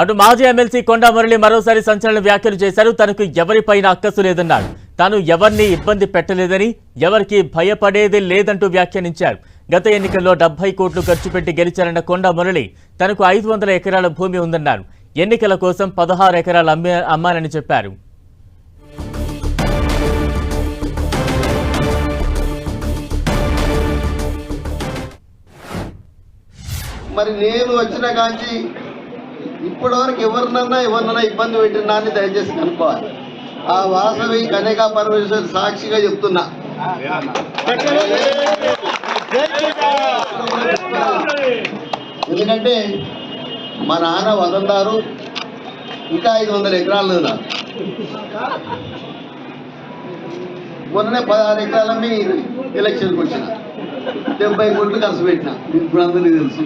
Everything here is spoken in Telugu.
అటు మాజీ ఎమ్మెల్సీ కొండా మురళి మరోసారి సంచలన వ్యాఖ్యలు చేశారు. తనకు ఎవరిపైన అక్కసు లేదన్నాడు. తాను ఎవరిని ఇబ్బంది పెట్టలేదని ఎవరికి భయపడేది లేదంటూ వ్యాఖ్యానించారు. గత ఎన్నికల్లో డెబ్బై కోట్లు ఖర్చు పెట్టి గెలిచారన్న కొండా మురళి తనకు ఐదు వందల ఎకరాల భూమి ఉందన్నారు. ఎన్నికల కోసం పదహారు ఎకరాలు అమ్మే అమ్మానని చెప్పారు. మరి నేను వచ్చిన కాంచి ఇప్పటివరకు ఎవరినన్నా ఎవరినన్నా ఇబ్బంది పెట్టినా అని దయచేసి కనుక్కోవాలి. ఆ వాసవి కనేకా పరమేశ్వర్ సాక్షిగా చెప్తున్నా. ఎందుకంటే మా నాన్న వదందారు ఇంకా ఐదు వందల ఎకరాలు నాకు మొన్ననే పదహారు ఎకరాలమ్మి ఎలక్షన్కి వచ్చిన. డెబ్బై కోట్లు ఖర్చు పెట్టిన. ఇప్పుడు అందరికీ తెలుసు.